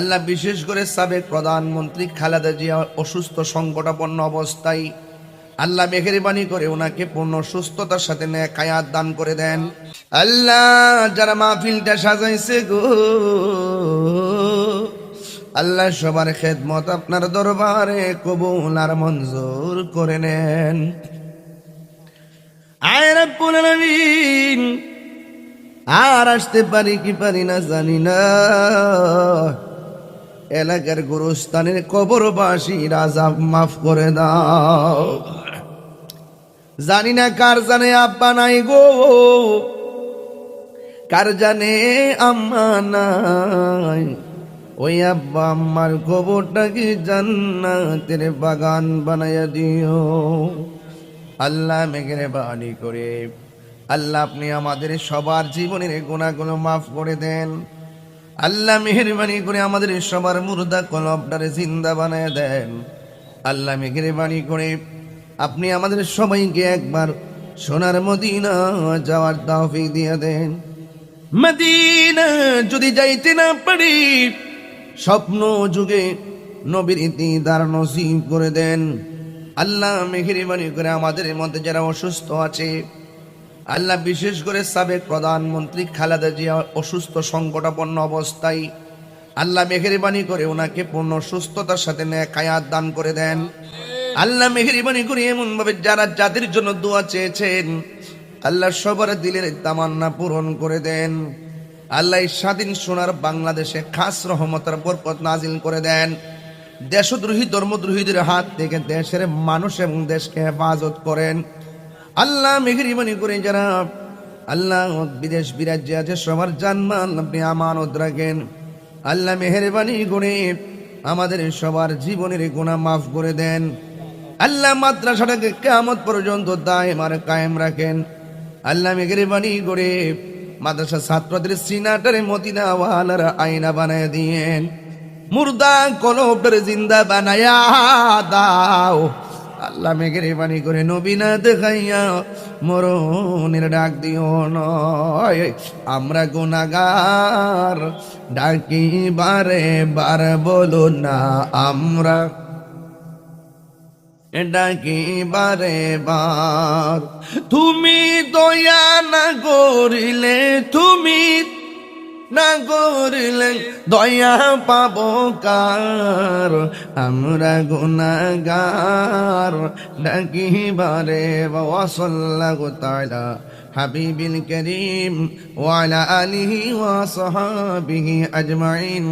আল্লাহ বিশেষ করে সাবেক প্রধানমন্ত্রী খালেদা জিয়া অসুস্থ, সংকটাপন্ন অবস্থায় আল্লাহ মেহেরবানি করে ওনাকে পূর্ণ সুস্থতার সাথে কায়াত দান করে দেন। আল্লাহ, যারা মাহফিলটা সাজাইছে গো, আল্লাহ সবার খেদমত আপনার দরবারে কবুল আর মঞ্জুর করে নেন। আর আসতে পারি কি পারি না জানি না। এলাকার গুরুস্থানের কবরবাসী রাজা মাফ করে দাও। জানি না কার জানে আব্বা নাই গো, কার জানে আম্মা নাই। ওই আব্বা আম্মার কবরটা কি জান্নাতের বাগান বানাইয়া দিও। আল্লাহ মেঘের বাণী করে। আল্লাহ আপনি আমাদের সবার জীবনের গুণাগুলো মাফ করে দেন। আল্লাহ মেহরবানি করে আমাদের সবার মুর্দা কলবটারে জিন্দা বানায় দেন। আল্লাহ মেহরবানি করে আপনি আমাদের সবাইকে একবার সোনার মদিনা যাওয়ার তৌফিক দিয়ে দেন। মদিনা যদি যাইতে না পারি, স্বপ্ন যুগে নবীর ইতিদার নসিব করে দেন। আল্লাহ মেহরবানি করে আমাদের মধ্যে যারা অসুস্থ আছে আল্লাহ বিশেষ করে সাবেক প্রধানমন্ত্রী খালেদা জিয়া অসুস্থ, সংকটাপন্ন অবস্থায় আল্লাহ মেহরবানি করে ওনাকে পূর্ণ সুস্থতার সাথে ন্যায় কায়াত দান করে দেন। আল্লাহ মেহরবানি করে এমন ভাবে যারা জাতির জন্য দোয়া চেয়েছেন, আল্লাহ সবার দিলের তামান্না পূরণ করে দেন। আল্লাহ স্বাধীন সোনার বাংলাদেশে খাস রহমতের বরকত নাজিল করে দেন। দেশদ্রোহী, ধর্মদ্রোহীদের হাত থেকে দেশের মানুষ এবং দেশকে হেফাজত করেন। আল্লাহ মেহরিমানি করে যারা। আল্লাহ বিদেশ বিরাজ্যে আছে, সবার জানমান আপনি আমানত রাখেন। আল্লাহ মেহরবানি করে আমাদের সবার জীবনের গুণা মাফ করে দেন। আল্লাহ মাদ্রাসাটাকে কেমত পর্যন্ত দায় মারে কায়েম রাখেন। আল্লাহ মেহরবানি করে মাদ্রাসা ছাত্রদের সিনাটারে মদিনা ওয়ালার আয়না বানায় দিয়েন। মুর্দা কলবটারে জিন্দা বানায়া দাও। আল্লাহ মেঘের করে নবীনা দেখাইয়া মরণের ডাক দিও নয়। আমরা গুনাগার ডাকি বারে বার বলো না আমরা। ডাকি বারে বার। তুমি দয়া না করিলে, তুমি না করলে দয়া পাব কার? আমরা গুনাগার। ডাকি বারে ওয়াসাল্লাহু তাআলা হাবিবিল করিম ওয়ালা আলিহি ওয়া সাহাবিহি আজমাইন।